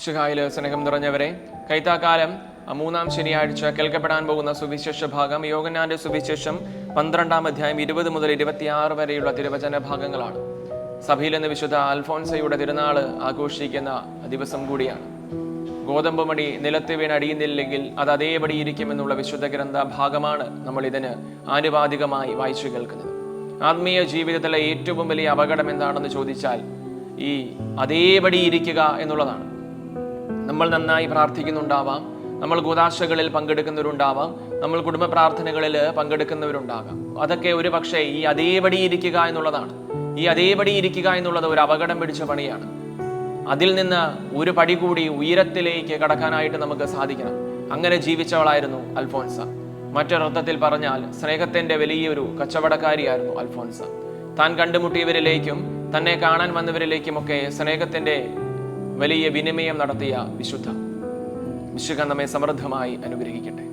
ശുഹായിൽ സ്നേഹം നിറഞ്ഞവരെ കൈത്താക്കാലം മൂന്നാം ശനിയാഴ്ച കേൾക്കപ്പെടാൻ പോകുന്ന സുവിശേഷ ഭാഗം യോഗനാന്റെ സുവിശേഷം പന്ത്രണ്ടാം അധ്യായം ഇരുപത് മുതൽ ഇരുപത്തിയാറ് വരെയുള്ള തിരുവചന ഭാഗങ്ങളാണ്. സഭയിൽ നിന്ന് വിശുദ്ധ അൽഫോൻസയുടെ തിരുനാൾ ആഘോഷിക്കുന്ന ദിവസം കൂടിയാണ്. ഗോതമ്പ് മണി നിലത്ത് വീണ് അടിയുന്നില്ലെങ്കിൽ അത് അതേപടി ഇരിക്കുമെന്നുള്ള വിശുദ്ധ ഗ്രന്ഥ ഭാഗമാണ് നമ്മൾ ഇതിന് ആനുപാതികമായി വായിച്ചു കേൾക്കുന്നത്. ആത്മീയ ജീവിതത്തിലെ ഏറ്റവും വലിയ അപകടം എന്താണെന്ന് ചോദിച്ചാൽ ഈ അതേപടി ഇരിക്കുക എന്നുള്ളതാണ്. നമ്മൾ നന്നായി പ്രാർത്ഥിക്കുന്നുണ്ടാവാം. നമ്മൾ ഗോദാശകളിൽ പങ്കെടുക്കുന്നവരുണ്ടാവാം. നമ്മൾ കുടുംബ പ്രാർത്ഥനകളിൽ പങ്കെടുക്കുന്നവരുണ്ടാകാം. അതൊക്കെ ഒരു പക്ഷേ ഈ അതേപടി ഇരിക്കുക എന്നുള്ളതാണ്. ഈ അതേപടി ഇരിക്കുക എന്നുള്ളത് ഒരു അപകടം പിടിച്ച പണിയാണ്. അതിൽ നിന്ന് ഒരു പടി കൂടി ഉയരത്തിലേക്ക് കടക്കാനായിട്ട് നമുക്ക് സാധിക്കണം. അങ്ങനെ ജീവിച്ചവളായിരുന്നു അൽഫോൻസ. മറ്റൊരർത്ഥത്തിൽ പറഞ്ഞാൽ സ്നേഹത്തിന്റെ വലിയൊരു കച്ചവടക്കാരിയായിരുന്നു അൽഫോൻസ. താൻ കണ്ടുമുട്ടിയവരിലേക്കും തന്നെ കാണാൻ വന്നവരിലേക്കുമൊക്കെ സ്നേഹത്തിന്റെ വലിയ വിനിമയം നടത്തിയ വിശുദ്ധ. വിശുഖ നമ്മെ സമൃദ്ധമായി അനുഗ്രഹിക്കട്ടെ.